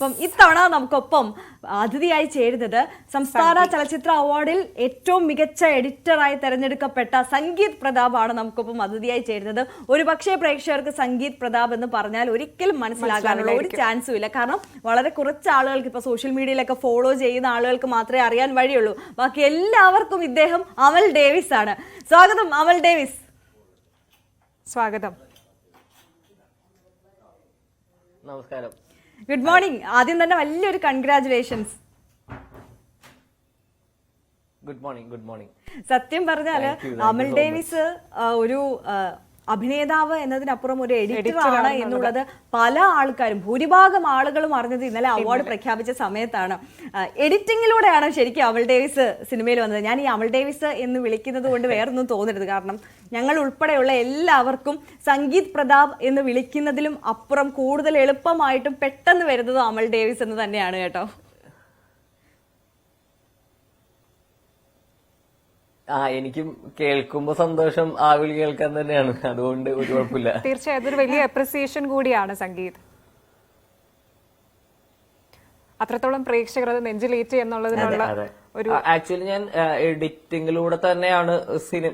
അപ്പം ഇത്തവണ നമുക്കൊപ്പം അതിഥിയായി ചേരുന്നത് സംസ്ഥാന ചലച്ചിത്ര അവാർഡിൽ ഏറ്റവും മികച്ച എഡിറ്ററായി തെരഞ്ഞെടുക്കപ്പെട്ട സംഗീത് പ്രതാപ് ആണ് നമുക്കൊപ്പം അതിഥിയായി ചേരുന്നത്. ഒരു പക്ഷേ പ്രേക്ഷകർക്ക് സംഗീത് പ്രതാപ് എന്ന് പറഞ്ഞാൽ ഒരിക്കലും മനസ്സിലാകാനുള്ള ഒരു ചാൻസും ഇല്ല. കാരണം വളരെ കുറച്ച് ആളുകൾക്ക് ഇപ്പൊ സോഷ്യൽ മീഡിയയിലൊക്കെ ഫോളോ ചെയ്യുന്ന ആളുകൾക്ക് മാത്രമേ അറിയാൻ വഴിയുള്ളൂ. ബാക്കി എല്ലാവർക്കും ഇദ്ദേഹം അമൽ ഡേവിസ് ആണ്. സ്വാഗതം അമൽ ഡേവിസ്. സ്വാഗതം. നമസ്കാരം. ഗുഡ് മോർണിംഗ് ആദ്യം തന്നെ വലിയൊരു congratulations good morning good morning സത്യം you അമൽ ഡേവിസ് ഒരു അഭിനേതാവ് എന്നതിനപ്പുറം ഒരു എഡിറ്റർ ആണ് എന്നുള്ളത് പല ആൾക്കാരും ഭൂരിഭാഗം ആളുകളും അറിഞ്ഞത് ഇന്നലെ അവാർഡ് പ്രഖ്യാപിച്ച സമയത്താണ്. എഡിറ്റിംഗിലൂടെയാണ് ശരിക്കും അമൽ ഡേവിസ് സിനിമയിൽ വന്നത്. ഞാൻ ഈ അമൽ ഡേവിസ് എന്ന് വിളിക്കുന്നത് കൊണ്ട് വേറൊന്നും തോന്നരുത്. കാരണം ഞങ്ങൾ ഉൾപ്പെടെയുള്ള എല്ലാവർക്കും സംഗീത് പ്രതാപ് എന്ന് വിളിക്കുന്നതിലും അപ്പുറം കൂടുതൽ എളുപ്പമായിട്ടും പെട്ടെന്ന് വരുന്നത് അമൽ ഡേവിസ് എന്ന് തന്നെയാണ് കേട്ടോ. ആ എനിക്കും കേൾക്കുമ്പോ സന്തോഷം ആ വിളി കേൾക്കാൻ തന്നെയാണ്. അതുകൊണ്ട് ഒരു കുഴപ്പമില്ല. തീർച്ചയായും വലിയ അപ്രിസിയേഷൻ കൂടിയാണ് സംഗീത്. അത്രത്തോളം പ്രേക്ഷകർ അത് നെഞ്ചിലേറ്റ് എന്നുള്ളതിനുള്ള ഒരു ആക്ച്വലി ഞാൻ എഡിറ്റിംഗിലൂടെ തന്നെയാണ് സിനിമ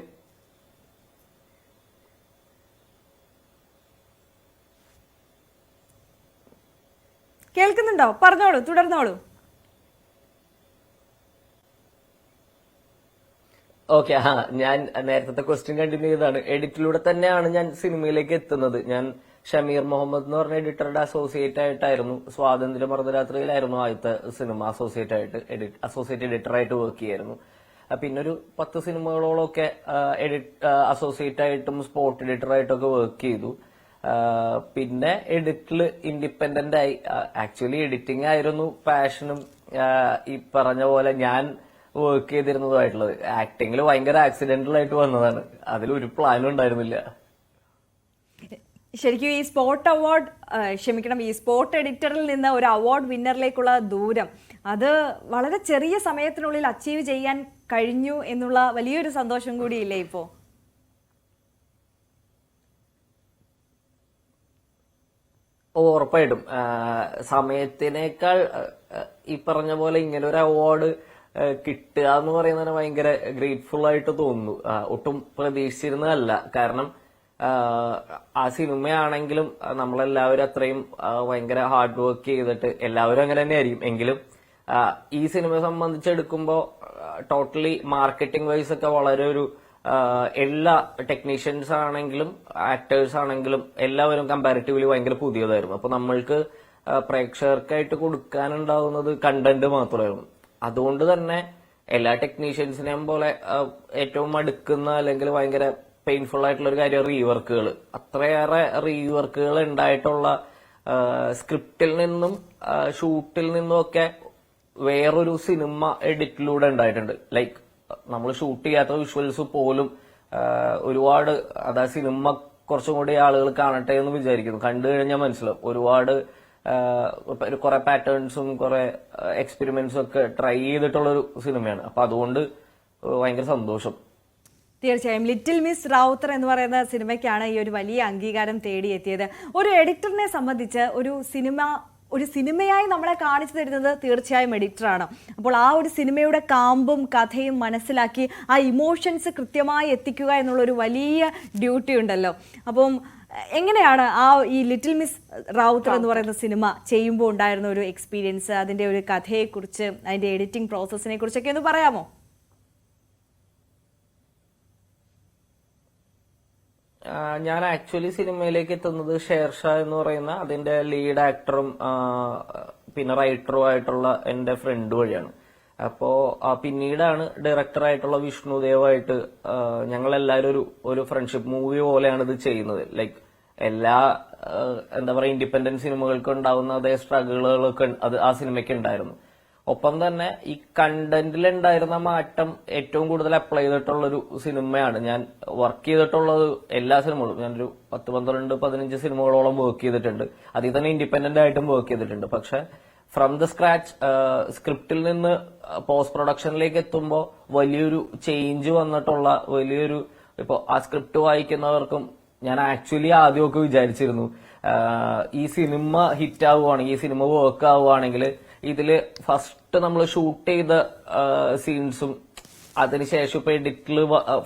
കേൾക്കുന്നുണ്ടോ? പറഞ്ഞോളൂ തുടർന്നോളൂ. ഓക്കെ ആ ഞാൻ നേരത്തെ ക്വസ്റ്റ്യൻ കണ്ടിന്യൂ ചെയ്തതാണ് എഡിറ്റിലൂടെ തന്നെയാണ് ഞാൻ സിനിമയിലേക്ക് എത്തുന്നത്. ഞാൻ ഷമീർ മുഹമ്മദ് എന്ന് പറഞ്ഞ എഡിറ്ററുടെ അസോസിയേറ്റ് ആയിട്ടായിരുന്നു. സ്വാതന്ത്ര്യ മർദ്ദരാത്രിയിലായിരുന്നു ആദ്യത്തെ സിനിമ അസോസിയേറ്റ് ആയിട്ട് എഡിറ്റ് അസോസിയേറ്റ് എഡിറ്ററായിട്ട് വർക്ക് ചെയ്യായിരുന്നു. പിന്നെ ഒരു പത്ത് സിനിമകളോളൊക്കെ എഡിറ്റ് അസോസിയേറ്റ് ആയിട്ടും സ്പോർട്ട് എഡിറ്ററായിട്ടൊക്കെ വർക്ക് ചെയ്തു. പിന്നെ എഡിറ്റിൽ ഇൻഡിപെൻഡന്റ് ആയി ആക്ച്വലി എഡിറ്റിംഗ് ആയിരുന്നു. പാഷനും ഈ പറഞ്ഞ പോലെ ഞാൻ വർക്ക് ചെയ്തിരുന്നതുമായിട്ടുള്ളത് ആക്ടിങ്ങിൽ ഭയങ്കര ആക്സിഡന്റൽ ആയിട്ട് വന്നതാണ്. അതിൽ ഒരു പ്ലാനും ഉണ്ടായിരുന്നില്ല. ശരിക്കും ഈ സ്പോട്ട് അവാർഡ് ക്ഷമിക്കണം ഈ സ്പോട്ട് എഡിറ്ററിൽ നിന്ന് ഒരു അവാർഡ് വിന്നറിലേക്കുള്ള ദൂരം അത് വളരെ ചെറിയ സമയത്തിനുള്ളിൽ അച്ചീവ് ചെയ്യാൻ കഴിഞ്ഞു എന്നുള്ള വലിയൊരു സന്തോഷം കൂടിയില്ലേ ഇപ്പോ? ഉറപ്പായിട്ടും. സമയത്തിനേക്കാൾ ഈ പറഞ്ഞ പോലെ ഇങ്ങനെ ഒരു അവാർഡ് കിട്ടുക എന്ന് പറയുന്നത് ഭയങ്കര ഗ്രേറ്റ്ഫുൾ ആയിട്ട് തോന്നുന്നു. ഒട്ടും പ്രതീക്ഷിച്ചിരുന്നതല്ല. കാരണം ആ, സിനിമയാണെങ്കിലും നമ്മളെല്ലാവരും അത്രയും ഭയങ്കര ഹാർഡ് വർക്ക് ചെയ്തിട്ട് എല്ലാവരും അങ്ങനെ തന്നെ ആയിരിക്കും എങ്കിലും ഈ സിനിമ സംബന്ധിച്ചെടുക്കുമ്പോൾ ടോട്ടലി മാർക്കറ്റിംഗ് വൈസ് ഒക്കെ വളരെ ഒരു എല്ലാ ടെക്നീഷ്യൻസ് ആണെങ്കിലും ആക്ടേഴ്സ് ആണെങ്കിലും എല്ലാവരും കമ്പാരിറ്റീവ്ലി ഭയങ്കര പുതിയതായിരുന്നു. അപ്പൊ നമ്മൾക്ക് പ്രേക്ഷകർക്കായിട്ട് കൊടുക്കാനുണ്ടാവുന്നത് കണ്ടന്റ് മാത്രമായിരുന്നു. അതുകൊണ്ട് തന്നെ എല്ലാ ടെക്നീഷ്യൻസിനെയും പോലെ ഏറ്റവും അടുക്കുന്ന അല്ലെങ്കിൽ ഭയങ്കര പെയിൻഫുൾ ആയിട്ടുള്ള ഒരു കാര്യം റീവർക്കുകൾ അത്രയേറെ റീവർക്കുകൾ ഉണ്ടായിട്ടുള്ള സ്ക്രിപ്റ്റിൽ നിന്നും ഷൂട്ടിൽ നിന്നും ഒക്കെ വേറൊരു സിനിമ എഡിറ്റിലൂടെ ഉണ്ടായിട്ടുണ്ട്. ലൈക്ക് നമ്മൾ ഷൂട്ട് ചെയ്യാത്ത വിഷ്വൽസ് പോലും ഒരുപാട് അതാ സിനിമ കുറച്ചും കൂടി ആളുകൾ കാണട്ടെ എന്ന് വിചാരിക്കുന്നു. കണ്ടു കഴിഞ്ഞാൽ മനസ്സിലാവും. ഒരുപാട് കുറെ പാറ്റേൺസും കുറെ എക്സ്പെരിമെന്റ്സും ഒക്കെ ട്രൈ ചെയ്തിട്ടുള്ള ഒരു സിനിമയാണ്. അപ്പൊ അതുകൊണ്ട് ഭയങ്കര സന്തോഷം. തീർച്ചയായും. ലിറ്റിൽ മിസ് റാവുത്തർ എന്ന് പറയുന്ന സിനിമയ്ക്കാണ് ഈ ഒരു വലിയ അംഗീകാരം തേടിയെത്തിയത്. ഒരു എഡിറ്ററിനെ സംബന്ധിച്ച് ഒരു സിനിമ ഒരു സിനിമയായി നമ്മളെ കാണിച്ചു തരുന്നത് തീർച്ചയായും എഡിറ്ററാണ് അപ്പോൾ ആ ഒരു സിനിമയുടെ കാമ്പും കഥയും മനസ്സിലാക്കി ആ ഇമോഷൻസ് കൃത്യമായി എത്തിക്കുക എന്നുള്ളൊരു വലിയ ഡ്യൂട്ടി ഉണ്ടല്ലോ. അപ്പം എങ്ങനെയാണ് ആ ഈ ലിറ്റിൽ മിസ് റാവുത്തർ എന്ന് പറയുന്ന സിനിമ ചെയ്യുമ്പോൾ ഉണ്ടായിരുന്ന ഒരു എക്സ്പീരിയൻസ് അതിന്റെ ഒരു കഥയെക്കുറിച്ച് അതിന്റെ എഡിറ്റിംഗ് പ്രോസസ്സിനെ കുറിച്ചൊക്കെ ഒന്ന് പറയാമോ? ഞാൻ ആക്ച്വലി സിനിമയിലേക്ക് എത്തുന്നത് ഷേർഷാ എന്ന് പറയുന്ന അതിന്റെ ലീഡ് ആക്ടറും പിന്നെ റൈറ്ററും ആയിട്ടുള്ള എന്റെ ഫ്രണ്ട് വഴിയാണ്. അപ്പോ പിന്നീടാണ് ഡയറക്ടറായിട്ടുള്ള വിഷ്ണുദേവായിട്ട് ഞങ്ങൾ എല്ലാവരും ഒരു ഒരു ഫ്രണ്ട്ഷിപ്പ് മൂവി പോലെയാണ് ഇത് ചെയ്യുന്നത്. ലൈക്ക് എല്ലാ എന്താ പറയുക ഇൻഡിപെൻഡന്റ് സിനിമകൾക്ക് ഉണ്ടാവുന്ന അതേ സ്ട്രഗിളുകളൊക്കെ അത് ആ സിനിമയ്ക്ക് ഉണ്ടായിരുന്നു. ഒപ്പം തന്നെ ഈ കണ്ടന്റിൽ ഉണ്ടായിരുന്ന മാറ്റം ഏറ്റവും കൂടുതൽ അപ്ലൈ ചെയ്തിട്ടുള്ള ഒരു സിനിമയാണ്. ഞാൻ വർക്ക് ചെയ്തിട്ടുള്ളത് എല്ലാ സിനിമകളും. ഞാനൊരു പത്ത് പന്ത്രണ്ട് പതിനഞ്ച് സിനിമകളോളം വർക്ക് ചെയ്തിട്ടുണ്ട്. അതിൽ തന്നെ ഇൻഡിപെൻഡന്റ് ആയിട്ടും വർക്ക് ചെയ്തിട്ടുണ്ട്. പക്ഷെ ഫ്രം ദ സ്ക്രാച്ച് സ്ക്രിപ്റ്റിൽ നിന്ന് പോസ്റ്റ് പ്രൊഡക്ഷനിലേക്ക് എത്തുമ്പോൾ വലിയൊരു ചേഞ്ച് വന്നിട്ടുള്ള വലിയൊരു ഇപ്പോൾ ആ സ്ക്രിപ്റ്റ് വായിക്കുന്നവർക്കും ഞാൻ ആക്ച്വലി ആദ്യമൊക്കെ വിചാരിച്ചിരുന്നു. ഈ സിനിമ ഹിറ്റ് ആവുകയാണെങ്കിൽ ഈ സിനിമ വർക്ക് ആവുകയാണെങ്കിൽ ഇതിൽ ഫസ്റ്റ് നമ്മൾ ഷൂട്ട് ചെയ്ത സീൻസും അതിനുശേഷം ഇപ്പൊ എഡിറ്റിൽ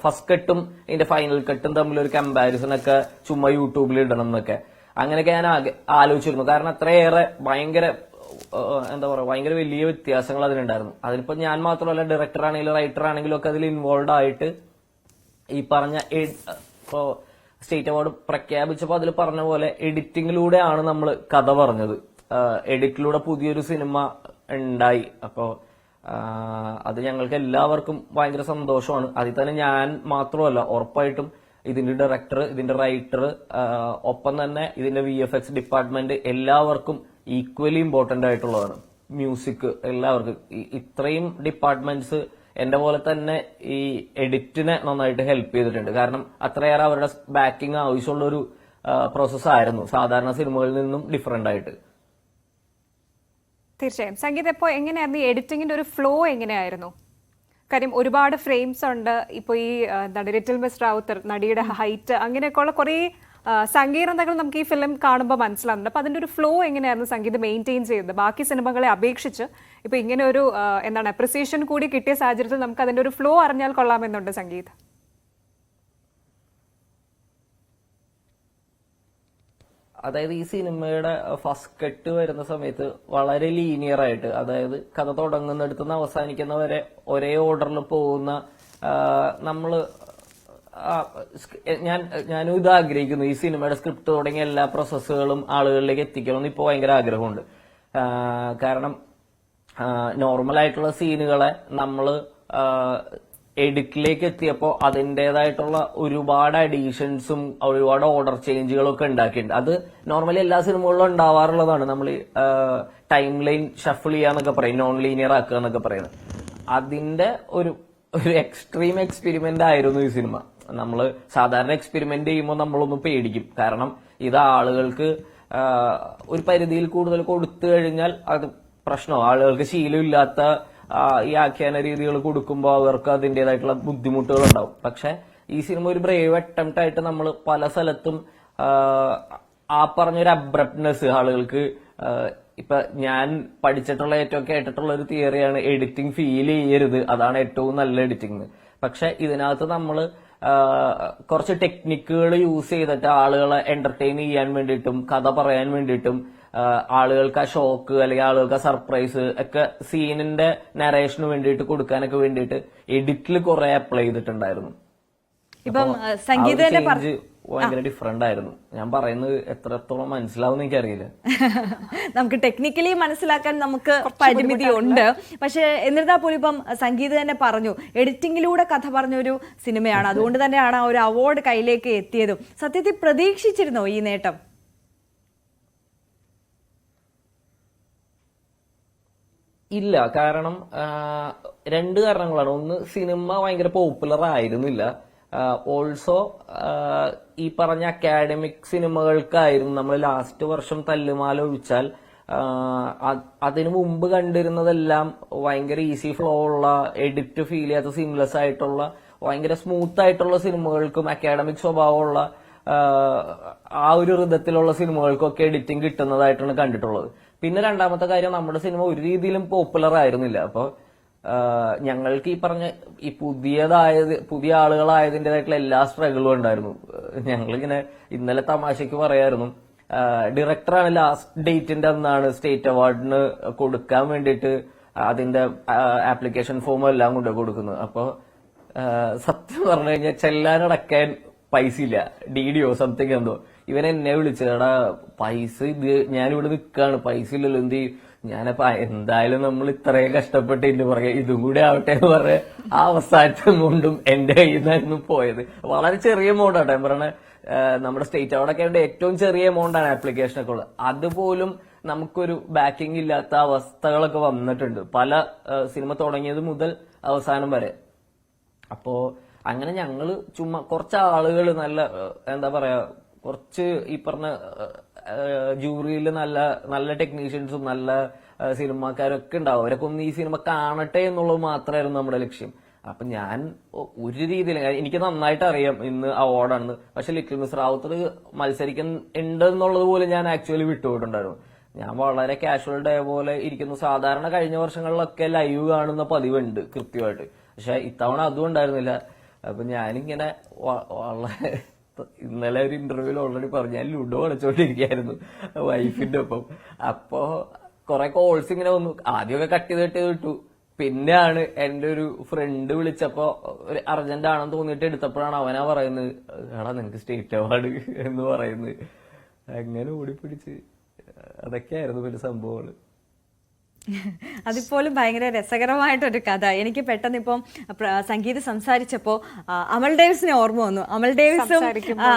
ഫസ്റ്റ് കട്ടും ഇതിന്റെ ഫൈനൽ കട്ടും തമ്മിൽ ഒരു കമ്പാരിസൺ ഒക്കെ ചുമ്മാ യൂട്യൂബിൽ ഇടണം എന്നൊക്കെ. അങ്ങനെയൊക്കെ ഞാൻ ആലോചിച്ചിരുന്നു. കാരണം അത്രയേറെ ഭയങ്കര എന്താ പറയുക ഭയങ്കര വലിയ വ്യത്യാസങ്ങൾ അതിനുണ്ടായിരുന്നു അതിനിപ്പോ ഞാൻ മാത്രമല്ല ഡയറക്ടർ ആണെങ്കിലും റൈറ്റർ ആണെങ്കിലും ഒക്കെ അതിൽ ഇൻവോൾവ് ആയിട്ട് ഈ പറഞ്ഞ ഇപ്പോ സ്റ്റേറ്റ് അവാർഡ് പ്രഖ്യാപിച്ചപ്പോൾ അതിൽ പറഞ്ഞ പോലെ എഡിറ്റിംഗിലൂടെയാണ് നമ്മൾ കഥ പറഞ്ഞത്. എഡിറ്റിലൂടെ പുതിയൊരു സിനിമ ഉണ്ടായി. അപ്പോൾ അത് ഞങ്ങൾക്ക് എല്ലാവർക്കും ഭയങ്കര സന്തോഷമാണ്. അതിൽ തന്നെ ഞാൻ മാത്രമല്ല ഉറപ്പായിട്ടും ഇതിന്റെ ഡയറക്ടർ ഇതിന്റെ റൈറ്റർ ഒപ്പം തന്നെ ഇതിന്റെ വി എഫ് എക്സ് ഡിപ്പാർട്ട്മെന്റ് എല്ലാവർക്കും ഈക്വലി ഇമ്പോർട്ടന്റ് ആയിട്ടുള്ളതാണ്. മ്യൂസിക് എല്ലാവർക്കും. ഇത്രയും ഡിപ്പാർട്ട്മെന്റ്സ് എന്റെ പോലെ തന്നെ ഈ എഡിറ്റിനെ നന്നായിട്ട് ഹെൽപ്പ് ചെയ്തിട്ടുണ്ട്. കാരണം അത്രയേറെ അവരുടെ ബാക്കിംഗ് ആവശ്യമുള്ള ഒരു പ്രോസസ് ആയിരുന്നു. സാധാരണ സിനിമകളിൽ നിന്നും ഡിഫറെന്റ് ആയിട്ട്. തീർച്ചയായും. സംഗീത ഇപ്പോ എങ്ങനെയായിരുന്നു ഈ എഡിറ്റിങ്ങിന്റെ ഒരു ഫ്ലോ എങ്ങനെയായിരുന്നു? കാര്യം ഒരുപാട് ഫ്രെയിംസ് ഉണ്ട്. ഇപ്പോൾ ഈ നടി ലിറ്റിൽ മിസ് റാവുത്തർ നടിയുടെ ഹൈറ്റ് അങ്ങനെയൊക്കെയുള്ള കുറേ സങ്കീർണതകൾ നമുക്ക് ഈ ഫിലിം കാണുമ്പോൾ മനസ്സിലാവുന്നുണ്ട്. അപ്പോൾ അതിന്റെ ഒരു ഫ്ലോ എങ്ങനെയായിരുന്നു സംഗീതം മെയിന്റെയിൻ ചെയ്യുന്നത്? ബാക്കി സിനിമകളെ അപേക്ഷിച്ച് ഇപ്പോൾ ഇങ്ങനെ ഒരു എന്താണ് അപ്രിസിയേഷൻ കൂടി കിട്ടിയ സാഹചര്യത്തിൽ നമുക്ക് അതിന്റെ ഒരു ഫ്ലോ അറിഞ്ഞാൽ കൊള്ളാമെന്നുണ്ട് സംഗീതം. അതായത് ഈ സിനിമയുടെ ഫസ്റ്റ് കട്ട് വരുന്ന സമയത്ത് വളരെ ലീനിയർ ആയിട്ട് അതായത് കഥ തുടങ്ങുന്നിടത്തുനിന്ന് അവസാനിക്കുന്നവരെ അവസാനിക്കുന്ന വരെ ഒരേ ഓർഡറിൽ പോകുന്ന നമ്മൾ ഞാൻ ഞാനും ഇത് ആഗ്രഹിക്കുന്നു. ഈ സിനിമയുടെ സ്ക്രിപ്റ്റ് തുടങ്ങിയ എല്ലാ പ്രോസസ്സുകളും ആളുകളിലേക്ക് എത്തിക്കണമെന്ന് ഇപ്പോൾ ഭയങ്കര ആഗ്രഹമുണ്ട്. കാരണം നോർമൽ ആയിട്ടുള്ള സീനുകളെ നമ്മൾ എഡിറ്റിലേക്ക് എത്തിയപ്പോൾ അതിന്റെതായിട്ടുള്ള ഒരുപാട് അഡീഷൻസും ഒരുപാട് ഓർഡർ ചേഞ്ചുകളും ഒക്കെ ഉണ്ടാക്കിയിട്ടുണ്ട്. അത് നോർമലി എല്ലാ സിനിമകളിലും ഉണ്ടാവാറുള്ളതാണ്. നമ്മൾ ടൈം ലൈൻ ഷഫിൾ ചെയ്യാന്നൊക്കെ പറയും നോൺ ലീനിയർ ആക്കുക എന്നൊക്കെ പറയുന്നത്. അതിന്റെ ഒരു ഒരു എക്സ്ട്രീം എക്സ്പെരിമെന്റ് ആയിരുന്നു ഈ സിനിമ നമ്മൾ സാധാരണ എക്സ്പെരിമെന്റ് ചെയ്യുമ്പോൾ നമ്മളൊന്ന് പേടിക്കും. കാരണം ഇത് ആളുകൾക്ക് ഒരു പരിധിയിൽ കൂടുതൽ കൊടുത്തു കഴിഞ്ഞാൽ അത് പ്രശ്നമാണ് ആളുകൾക്ക് ശീലമില്ലാത്ത ഈ ആഖ്യാന രീതികൾ കൊടുക്കുമ്പോൾ അവർക്ക് അതിന്റെതായിട്ടുള്ള ബുദ്ധിമുട്ടുകൾ ഉണ്ടാവും. പക്ഷെ ഈ സിനിമ ഒരു ബ്രേവ് അറ്റംപ്റ്റ് ആയിട്ട് നമ്മൾ പല സ്ഥലത്തും ആ, പറഞ്ഞൊരു അബ്രപ്റ്റ്നെസ് ആളുകൾക്ക് ഇപ്പൊ ഞാൻ പഠിച്ചിട്ടുള്ള ഏറ്റവും കേട്ടിട്ടുള്ള ഒരു തിയറിയാണ് എഡിറ്റിംഗ് ഫീൽ ചെയ്യരുത്. അതാണ് ഏറ്റവും നല്ല എഡിറ്റിംഗ് പക്ഷെ ഇതിനകത്ത് നമ്മൾ കുറച്ച് ടെക്നിക്കുകൾ യൂസ് ചെയ്തിട്ട് ആളുകളെ എന്റർടൈൻ ചെയ്യാൻ വേണ്ടിയിട്ടും കഥ പറയാൻ വേണ്ടിയിട്ടും ആളുകൾക്ക് ആ ഷോക്ക് അല്ലെങ്കിൽ ആളുകൾക്ക് ആ സർപ്രൈസ് ഒക്കെ സീനിന്റെ നരേഷന് വേണ്ടിയിട്ട് കൊടുക്കാനൊക്കെ വേണ്ടിയിട്ട് എഡിറ്റിൽ കുറെ അപ്ലൈ ചെയ്തിട്ടുണ്ടായിരുന്നു. ഇപ്പം അപ്പൊ ഭയങ്കര ഡിഫറെന്റ് ആയിരുന്നു. ഞാൻ പറയുന്നത് എത്രത്തോളം മനസ്സിലാവും എനിക്കറിയില്ല. നമുക്ക് ടെക്നിക്കലി മനസ്സിലാക്കാൻ നമുക്ക് പരിമിതി ഉണ്ട്. പക്ഷെ എന്നിരുന്നാൽ പോലും ഇപ്പം സംഗീത തന്നെ പറഞ്ഞു എഡിറ്റിംഗിലൂടെ കഥ പറഞ്ഞൊരു സിനിമയാണ്. അതുകൊണ്ട് തന്നെയാണ് ആ ഒരു അവാർഡ് കയ്യിലേക്ക് എത്തിയതും. സത്യത്തിൽ പ്രതീക്ഷിച്ചിരുന്നോ ഈ നേട്ടം? ഇല്ല കാരണം രണ്ട് കാരണങ്ങളാണ്. ഒന്ന് സിനിമ ഭയങ്കര പോപ്പുലർ ആയിരുന്നില്ല. ഓൾസോ ഈ പറഞ്ഞ അക്കാഡമിക് സിനിമകൾക്കായിരുന്നു നമ്മൾ ലാസ്റ്റ് വർഷം തല്ലുമാല ഒഴിച്ചാൽ അത് അതിനു മുമ്പ് കണ്ടിരുന്നതെല്ലാം ഭയങ്കര ഈസി ഫ്ലോ ഉള്ള എഡിറ്റ് ഫീൽ ചെയ്യാത്ത സിംലെസ് ആയിട്ടുള്ള ഭയങ്കര സ്മൂത്ത് ആയിട്ടുള്ള സിനിമകൾക്കും അക്കാഡമിക് സ്വഭാവമുള്ള ആ ഒരു ഋതത്തിലുള്ള സിനിമകൾക്കൊക്കെ എഡിറ്റിംഗ് കിട്ടുന്നതായിട്ടാണ് കണ്ടിട്ടുള്ളത്. പിന്നെ രണ്ടാമത്തെ കാര്യം നമ്മുടെ സിനിമ ഒരു രീതിയിലും പോപ്പുലർ ആയിരുന്നില്ല. അപ്പൊ ആഹ് ഞങ്ങൾക്ക് ഈ പറഞ്ഞ ഈ പുതിയതായത് പുതിയ ആളുകളായതിന്റെതായിട്ടുള്ള എല്ലാ സ്ട്രഗിളും ഉണ്ടായിരുന്നു. ഞങ്ങളിങ്ങനെ ഇന്നലെ തമാശയ്ക്ക് പറയായിരുന്നു. ഡയറക്ടറാണ് ലാസ്റ്റ് ഡേറ്റിന്റെ അന്നാണ് സ്റ്റേറ്റ് അവാർഡിന് കൊടുക്കാൻ വേണ്ടിയിട്ട് അതിന്റെ ആപ്ലിക്കേഷൻ ഫോം എല്ലാം കൊണ്ട് കൊടുക്കുന്നത്. അപ്പൊ സത്യം പറഞ്ഞു കഴിഞ്ഞാൽ ചെല്ലാനടക്കാൻ പൈസ ഇല്ല ഡി ഡിയോ സംതിങ് എന്തോ. ഇവൻ എന്നെ വിളിച്ചത് എടാ പൈസ ഇത് ഞാനിവിടെ നിൽക്കാണ് പൈസ ഇല്ലല്ലോ. എന്ത് ചെയ്യും? ഞാനപ്പോ എന്തായാലും നമ്മൾ ഇത്രയും കഷ്ടപ്പെട്ട് ഇതിന്റെ പുറകെ ഇതും കൂടെ ആവട്ടെ എന്ന് പറഞ്ഞ ആ അവസാനത്തെ കൊണ്ടും എന്റെ കയ്യിൽ നിന്നായിരുന്നു പോയത്. വളരെ ചെറിയ എമൗണ്ട് ആട്ടെ ഞാൻ പറഞ്ഞ നമ്മുടെ സ്റ്റേറ്റ് അവാർഡൊക്കെ ആയതുകൊണ്ട് ഏറ്റവും ചെറിയ എമൗണ്ടാണ് ആപ്ലിക്കേഷനൊക്കെ ഉള്ളത്. അതുപോലും നമുക്കൊരു ബാക്കിംഗ് ഇല്ലാത്ത അവസ്ഥകളൊക്കെ വന്നിട്ടുണ്ട്. പല സിനിമ തുടങ്ങിയത് മുതൽ അവസാനം വരെ. അപ്പോ അങ്ങനെ ഞങ്ങൾ ചുമ്മാ കുറച്ച് ആളുകൾ നല്ല എന്താ പറയാ കുറച്ച് ഈ പറഞ്ഞ ജൂറിയിൽ നല്ല നല്ല ടെക്നീഷ്യൻസും നല്ല സിനിമാക്കാരൊക്കെ ഉണ്ടാവും. അവരൊക്കെ ഒന്ന് ഈ സിനിമ കാണട്ടെ എന്നുള്ളത് മാത്രമായിരുന്നു നമ്മുടെ ലക്ഷ്യം. അപ്പൊ ഞാൻ ഒരു രീതിയിൽ എനിക്ക് നന്നായിട്ട് അറിയാം ഇന്ന് അവാർഡാണ് പക്ഷെ ലിറ്റിൽ മിസ് റാവുത്തർ മത്സരിക്കുന്നുണ്ട് എന്നുള്ളത് പോലും ഞാൻ ആക്ച്വലി വിട്ടുപോയിട്ടുണ്ടായിരുന്നു. ഞാൻ വളരെ കാഷ്വൽ ഡേ പോലെ ഇരിക്കുന്നു. സാധാരണ കഴിഞ്ഞ വർഷങ്ങളിലൊക്കെ ലൈവ് കാണുന്ന പതിവുണ്ട് കൃത്യമായിട്ട്. പക്ഷെ ഇത്തവണ അതും ഉണ്ടായിരുന്നില്ല. അപ്പൊ ഞാനിങ്ങനെ വളരെ ഇന്നലെ ഒരു ഇന്റർവ്യൂവിൽ ഓൾറെഡി പറഞ്ഞു. ഞാൻ ലുഡോ കളിച്ചോണ്ടിരിക്കുകയായിരുന്നു. വൈഫിന്റെ ഒപ്പം. അപ്പോ കുറെ കോൾസ് ഇങ്ങനെ വന്നു. ആദ്യമൊക്കെ കട്ട് ചെയ്ത് കട്ട് പിന്നെയാണ് എന്റെ ഒരു ഫ്രണ്ട് വിളിച്ചപ്പോ ഒരു അർജന്റ് ആണെന്ന് തോന്നിട്ട് എടുത്തപ്പോഴാണ് അവനാ പറയുന്നത്. എടാ നിനക്ക് സ്റ്റേറ്റ് അവാർഡ് എന്ന് പറയുന്നത്. അങ്ങനെ ഓടിപ്പിടിച്ച്. അതൊക്കെയായിരുന്നു പിന്നെ സംഭവങ്ങൾ. അതിപ്പോലും ഭയങ്കര രസകരമായിട്ടൊരു കഥ. എനിക്ക് പെട്ടെന്ന് ഇപ്പം സംഗീതം സംസാരിച്ചപ്പോ അമൽ ഡേവിസിനെ ഓർമ്മ വന്നു. അമൽ ഡേവിസും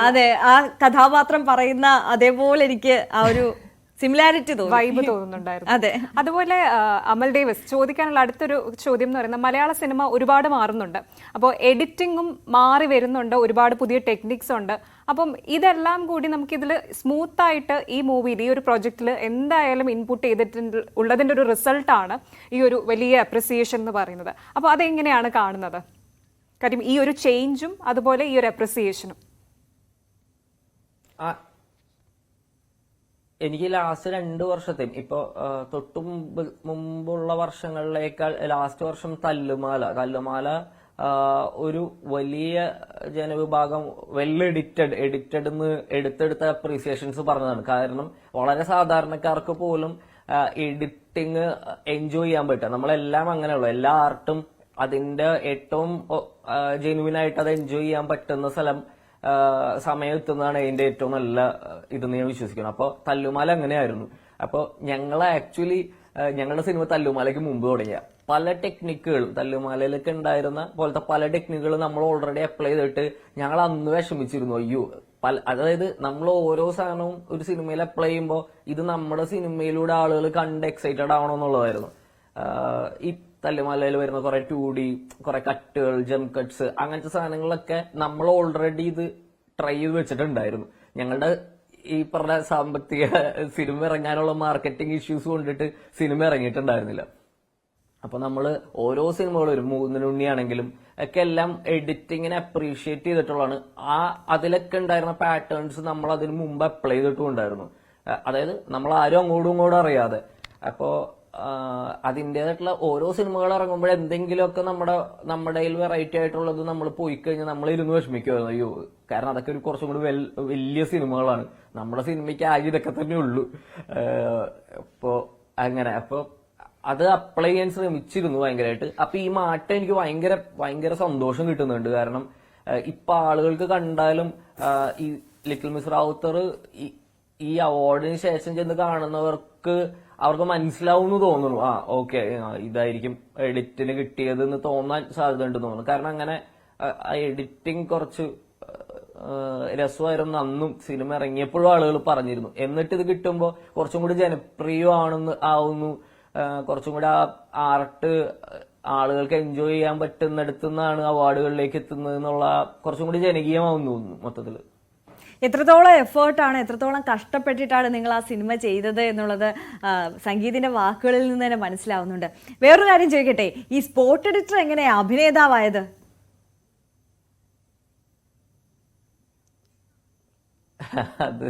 അതെ ആ കഥാപാത്രം പറയുന്ന അതേപോലെ എനിക്ക് ആ ഒരു സിമിലാരിറ്റി വൈബ് തോന്നുന്നുണ്ടായിരുന്നു. അതെ. അതുപോലെ അമൽ ഡേവിസ് ചോദിക്കാനുള്ള അടുത്തൊരു ചോദ്യം എന്ന് പറയുന്നത് മലയാള സിനിമ ഒരുപാട് മാറുന്നുണ്ട്. അപ്പോൾ എഡിറ്റിങ്ങും മാറി വരുന്നുണ്ട് ഒരുപാട് പുതിയ ടെക്നിക്സ് ഉണ്ട്. അപ്പം ഇതെല്ലാം കൂടി നമുക്കിതിൽ സ്മൂത്ത് ആയിട്ട് ഈ മൂവിയിൽ ഈ ഒരു പ്രോജക്റ്റിൽ എന്തായാലും ഇൻപുട്ട് ചെയ്തിട്ടുണ്ട് ഉള്ളതിന്റെ ഒരു റിസൾട്ടാണ് ഈ ഒരു വലിയ അപ്രിസിയേഷൻ എന്ന് പറയുന്നത്. അപ്പോൾ അതെങ്ങനെയാണ് കാണുന്നത്? കാര്യം ഈ ഒരു ചേഞ്ചും അതുപോലെ ഈ ഒരു അപ്രിസിയേഷനും എനിക്ക് ലാസ്റ്റ് രണ്ട് വർഷത്തെയും ഇപ്പൊ തൊട്ടും തൊട്ടു മുമ്പ് മുമ്പുള്ള വർഷങ്ങളിലേക്കാൾ ലാസ്റ്റ് വർഷം തല്ലുമാല തല്ലുമാല ഒരു വലിയ ജനവിഭാഗം വെൽ എഡിറ്റഡ് എഡിറ്റഡ് എന്ന് എടുത്തെടുത്ത അപ്രീസിയേഷൻസ് പറഞ്ഞതാണ്. കാരണം വളരെ സാധാരണക്കാർക്ക് പോലും എഡിറ്റിങ് എൻജോയ് ചെയ്യാൻ പറ്റുക. നമ്മളെല്ലാം അങ്ങനെയുള്ളൂ എല്ലാ ആർട്ടും അതിന്റെ ഏറ്റവും ജെനുവിൻ ആയിട്ട് അത് എൻജോയ് ചെയ്യാൻ പറ്റുന്ന സ്ഥലം സമയം എത്തുന്നതാണ് അതിന്റെ ഏറ്റവും നല്ല ഇതെന്ന് ഞാൻ വിശ്വസിക്കുന്നു. അപ്പൊ തല്ലുമാല അങ്ങനെയായിരുന്നു. അപ്പോൾ ഞങ്ങൾ ആക്ച്വലി ഞങ്ങളുടെ സിനിമ തല്ലുമാലയ്ക്ക് മുമ്പ് തുടങ്ങിയ. പല ടെക്നിക്കുകൾ തല്ലുമാലയിലൊക്കെ ഉണ്ടായിരുന്ന പോലത്തെ പല ടെക്നിക്കുകൾ നമ്മൾ ഓൾറെഡി അപ്ലൈ ചെയ്തിട്ട് ഞങ്ങൾ അന്ന് വിഷമിച്ചിരുന്നു. അയ്യോ പല അതായത് നമ്മൾ ഓരോ സാധനവും ഒരു സിനിമയിൽ അപ്ലൈ ചെയ്യുമ്പോൾ ഇത് നമ്മുടെ സിനിമയിലൂടെ ആളുകൾ കണ്ട് എക്സൈറ്റഡ് ആവണം എന്നുള്ളതായിരുന്നു. ഈ തല്ലുമാലയിൽ വരുന്ന കുറെ ടു ഡി കുറെ കട്ടുകൾ ജം കട്ട്സ് അങ്ങനത്തെ സാധനങ്ങളൊക്കെ നമ്മൾ ഓൾറെഡി ഇത് ട്രൈ ചെയ്ത് വെച്ചിട്ടുണ്ടായിരുന്നു. ഞങ്ങളുടെ ഈ പറഞ്ഞ സാമ്പത്തിക സിനിമ ഇറങ്ങാനുള്ള മാർക്കറ്റിംഗ് ഇഷ്യൂസ് കൊണ്ടിട്ട് സിനിമ ഇറങ്ങിയിട്ടുണ്ടായിരുന്നില്ല. അപ്പൊ നമ്മൾ ഓരോ സിനിമകളും ഒരു മൂന്നിനുണ്ണിയാണെങ്കിലും ഒക്കെ എല്ലാം എഡിറ്റിങ്ങിനെ അപ്രീഷിയേറ്റ് ചെയ്തിട്ടുള്ളതാണ്. ആ അതിലൊക്കെ ഉണ്ടായിരുന്ന പാറ്റേൺസ് നമ്മൾ അതിന് മുമ്പ് അപ്ലൈ ചെയ്തിട്ടും ഉണ്ടായിരുന്നു അതായത് നമ്മൾ ആരും അങ്ങോട്ടും ഇങ്ങോട്ടും അറിയാതെ. അപ്പോ ആഹ് അതിന്റെതായിട്ടുള്ള ഓരോ സിനിമകൾ ഇറങ്ങുമ്പോൾ എന്തെങ്കിലുമൊക്കെ നമ്മുടെ നമ്മുടെ വെറൈറ്റി ആയിട്ടുള്ളത് നമ്മൾ പോയി കഴിഞ്ഞാൽ നമ്മൾ ഇരുന്ന് വിഷമിക്കുമായിരുന്നു അയ്യോ കാരണം അതൊക്കെ ഒരു കുറച്ചും കൂടി വലിയ സിനിമകളാണ്. നമ്മുടെ സിനിമയ്ക്ക് ആകെ ഇതൊക്കെ തന്നെ ഉള്ളൂ. അപ്പോ അങ്ങനെ. അപ്പൊ അത് അപ്ലൈ ചെയ്യാൻ ശ്രമിച്ചിരുന്നു ഭയങ്കരമായിട്ട് അപ്പൊ ഈ മാറ്റം എനിക്ക് ഭയങ്കര ഭയങ്കര സന്തോഷം കിട്ടുന്നുണ്ട്. കാരണം ഇപ്പൊ ആളുകൾക്ക് കണ്ടാലും ഈ ലിറ്റിൽ മിസ് റാവുത്തർ ഈ- അവാർഡിന് ശേഷം ചെന്ന് കാണുന്നവർക്ക് അവർക്ക് മനസ്സിലാവും എന്ന് തോന്നുന്നു. ആ ഓക്കെ ഇതായിരിക്കും എഡിറ്റിന് കിട്ടിയത് എന്ന് തോന്നാൻ സാധ്യത ഉണ്ടെന്ന് തോന്നുന്നു. കാരണം അങ്ങനെ ആ എഡിറ്റിംഗ് കുറച്ച് രസമായിരുന്നു അന്നും സിനിമ ഇറങ്ങിയപ്പോഴും ആളുകൾ പറഞ്ഞിരുന്നു. എന്നിട്ട് ഇത് കിട്ടുമ്പോൾ കുറച്ചും കൂടി ജനപ്രിയമാണെന്ന് ആവുന്നു. കുറച്ചും കൂടെ ആർട്ട് ആളുകൾക്ക് എൻജോയ് ചെയ്യാൻ പറ്റുന്നിടത്തു നിന്നാണ് അവാർഡുകളിലേക്ക് എത്തുന്നത് എന്നുള്ള കുറച്ചും കൂടി ജനകീയമാവും തോന്നുന്നു മൊത്തത്തിൽ. എത്രത്തോളം എഫേർട്ടാണ് എത്രത്തോളം കഷ്ടപ്പെട്ടിട്ടാണ് നിങ്ങൾ ആ സിനിമ ചെയ്തത് എന്നുള്ളത് സംഗീതിന്റെ വാക്കുകളിൽ നിന്ന് തന്നെ മനസ്സിലാവുന്നുണ്ട്. വേറൊരു കാര്യം ചോദിക്കട്ടെ ഈ സ്പോട്ട് എഡിറ്റർ എങ്ങനെയാ അഭിനേതാവായത്? അത്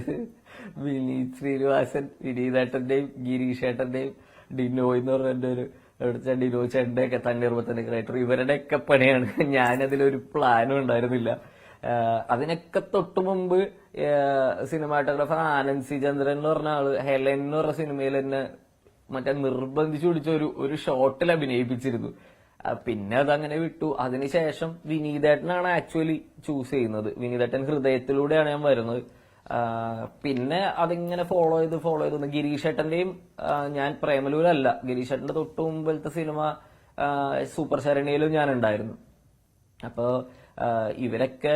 വിനീത് ശ്രീനിവാസൻ വിനീതേട്ടന്റെയും ഗിരീഷേട്ടന്റെയും ഡിനോ എന്ന് പറഞ്ഞ എന്റെ ഒരു എവിടെ ഡിനോ ചേട്ടന്റെ ഒക്കെ തണ്ണീർമത്തിന്റെ ക്രൈറ്റർ ഇവരുടെ ഒക്കെ പണിയാണ്. ഞാനതിലൊരു പ്ലാനും ഉണ്ടായിരുന്നില്ല. അതിനൊക്കെ തൊട്ടു മുമ്പ് സിനിമാറ്റോഗ്രാഫർ ആനന്ദ് സി ചന്ദ്രൻ എന്ന് പറഞ്ഞ ആൾ ഹെലൻ എന്ന് പറഞ്ഞ സിനിമയിൽ എന്നെ മറ്റേ നിർബന്ധിച്ചു പിടിച്ച ഒരു ഒരു ഷോട്ടിൽ അഭിനയിപ്പിച്ചിരുന്നു. പിന്നെ അതങ്ങനെ വിട്ടു. അതിനുശേഷം വിനീതേട്ടനാണ് ആക്ച്വലി ചൂസ് ചെയ്യുന്നത്. വിനീതേട്ടൻ ഹൃദയത്തിലൂടെയാണ് ഞാൻ വരുന്നത്. പിന്നെ അതിങ്ങനെ ഫോളോ ചെയ്ത് ഫോളോ ചെയ്ത്. ഗിരീഷ് ഗിരീഷേട്ടന്റെയും ഞാൻ പ്രേമലൂരല്ല. ഗിരീഷേട്ടന്റെ തൊട്ട് മുമ്പിലത്തെ സിനിമ സൂപ്പർ ശരണിയിലും ഞാൻ ഉണ്ടായിരുന്നു അപ്പോ ആ, ഇവരൊക്കെ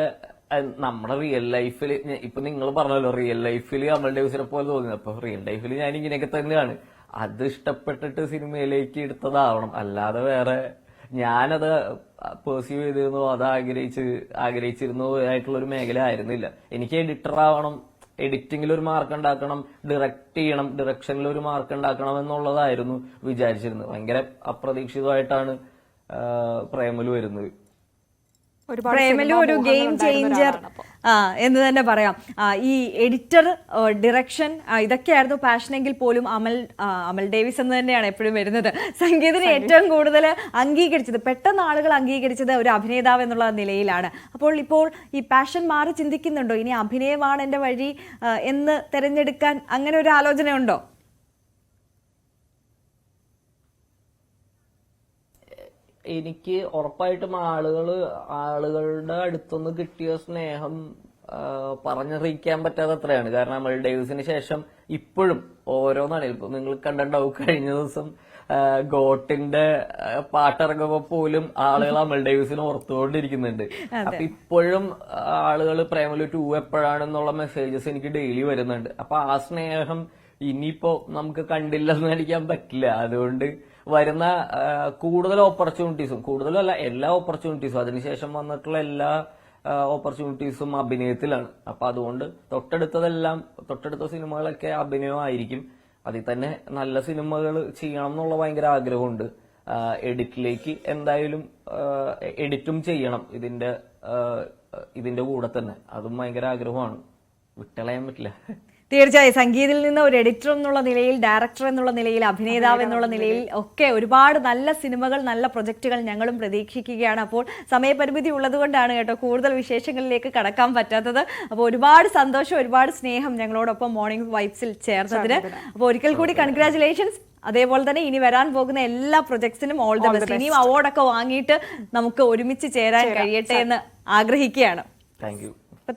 നമ്മുടെ റിയൽ ലൈഫിൽ ഇപ്പൊ നിങ്ങൾ പറഞ്ഞല്ലോ റിയൽ ലൈഫിൽ നമ്മളുടെ ഡേവിസിനെ പോലെ തോന്നുന്നു അപ്പൊ റിയൽ ലൈഫിൽ ഞാൻ ഇങ്ങനെയൊക്കെ തന്നെയാണ്. അത് ഇഷ്ടപ്പെട്ടിട്ട് സിനിമയിലേക്ക് എടുത്തതാവണം. അല്ലാതെ വേറെ ഞാനത് പെർസീവ് ചെയ്തിരുന്നു അത് ആഗ്രഹിച്ച് ആഗ്രഹിച്ചിരുന്നു ആയിട്ടുള്ള ഒരു മേഖല ആയിരുന്നില്ല. എനിക്ക് എഡിറ്റർ ആവണം എഡിറ്റിംഗിൽ ഒരു മാർക്ക് ഉണ്ടാക്കണം ഡയറക്റ്റ് ചെയ്യണം ഡയറക്ഷനിൽ ഒരു മാർക്ക് ഉണ്ടാക്കണം എന്നുള്ളതായിരുന്നു വിചാരിച്ചിരുന്നത്. ഭയങ്കര അപ്രതീക്ഷിതമായിട്ടാണ് പ്രേമലു വരുന്നത്. പ്രേമലു ഒരു ഗെയിം ചേഞ്ചർ എന്ന് തന്നെ പറയാം. ഈ എഡിറ്റർ ഡിറക്ഷൻ ഇതൊക്കെയായിരുന്നു പാഷനെങ്കിൽ പോലും അമൽ അമൽ ഡേവിസ് എന്ന് തന്നെയാണ് എപ്പോഴും വരുന്നത്. സംഗീതത്തിന് ഏറ്റവും കൂടുതൽ അംഗീകരിച്ചത് പെട്ടെന്ന് ആളുകൾ അംഗീകരിച്ചത് ഒരു അഭിനേതാവ് എന്നുള്ള നിലയിലാണ്. അപ്പോൾ ഇപ്പോൾ ഈ പാഷൻ മാറി ചിന്തിക്കുന്നുണ്ടോ? ഇനി അഭിനയമാണ് എന്റെ വഴി എന്ന് തിരഞ്ഞെടുക്കാൻ അങ്ങനെ ഒരു ആലോചന ഉണ്ടോ എനിക്ക് ഉറപ്പായിട്ടും ആളുകൾ ആളുകളുടെ അടുത്തുനിന്ന് കിട്ടിയ സ്നേഹം പറഞ്ഞറിയിക്കാൻ പറ്റാത്ത അത്രയാണ് കാരണം നമ്മൾ ഡേവിസിന് ശേഷം ഇപ്പോഴും ഓരോന്നാണ്. ഇപ്പൊ നിങ്ങൾ കണ്ടിട്ടുണ്ടാവും കഴിഞ്ഞ ദിവസം ഗോട്ടിന്റെ പാട്ടിറങ്ങുമ്പോ പോലും ആളുകൾ അമൽ ഡേവിസിനെ ഓർത്തുകൊണ്ടിരിക്കുന്നുണ്ട്. അപ്പൊ ഇപ്പോഴും ആളുകൾ പ്രേമലു ടു എപ്പോഴാണെന്നുള്ള മെസ്സേജസ് എനിക്ക് ഡെയിലി വരുന്നുണ്ട്. അപ്പൊ ആ സ്നേഹം ഇനിയിപ്പോ നമുക്ക് കണ്ടില്ലെന്ന് നടിക്കാൻ പറ്റില്ല. അതുകൊണ്ട് വരുന്ന കൂടുതൽ ഓപ്പർച്യൂണിറ്റീസും കൂടുതലല്ല എല്ലാ ഓപ്പർച്യൂണിറ്റീസും അതിനുശേഷം വന്നിട്ടുള്ള എല്ലാ ഓപ്പർച്യൂണിറ്റീസും അഭിനയത്തിലാണ്. അപ്പൊ അതുകൊണ്ട് തൊട്ടടുത്തതെല്ലാം തൊട്ടടുത്ത സിനിമകളൊക്കെ അഭിനയമായിരിക്കും. അതിൽ തന്നെ നല്ല സിനിമകൾ ചെയ്യണം എന്നുള്ള ഭയങ്കര ആഗ്രഹമുണ്ട്. എഡിറ്റിലേക്ക് എന്തായാലും എഡിറ്റും ചെയ്യണം ഇതിന്റെ ഇതിന്റെ കൂടെ തന്നെ. അതും ഭയങ്കര ആഗ്രഹമാണ്. വിട്ടളയാൻ പറ്റില്ല. തീർച്ചയായും സംഗീതിൽ നിന്ന് ഒരു എഡിറ്റർ എന്നുള്ള നിലയിൽ ഡയറക്ടർ എന്നുള്ള നിലയിൽ അഭിനേതാവ് എന്നുള്ള നിലയിൽ ഒക്കെ ഒരുപാട് നല്ല സിനിമകൾ നല്ല പ്രൊജക്റ്റുകൾ ഞങ്ങളും പ്രതീക്ഷിക്കുകയാണ്. അപ്പോൾ സമയപരിമിതി ഉള്ളതുകൊണ്ടാണ് കേട്ടോ കൂടുതൽ വിശേഷങ്ങളിലേക്ക് കടക്കാൻ പറ്റാത്തത്. അപ്പോൾ ഒരുപാട് സന്തോഷം ഒരുപാട് സ്നേഹം ഞങ്ങളോടൊപ്പം മോർണിംഗ് വൈബ്സിൽ ചേർന്നതിന്. അപ്പോൾ ഒരിക്കൽ കൂടി കൺഗ്രാചുലേഷൻസ് അതേപോലെ തന്നെ ഇനി വരാൻ പോകുന്ന എല്ലാ പ്രൊജക്ട്സിനും ഓൾ ദ ബെസ്റ്റ് ഇനിയും അവാർഡൊക്കെ വാങ്ങിയിട്ട് നമുക്ക് ഒരുമിച്ച് ചേരാൻ കഴിയട്ടെ എന്ന് ആഗ്രഹിക്കുകയാണ്. Thank you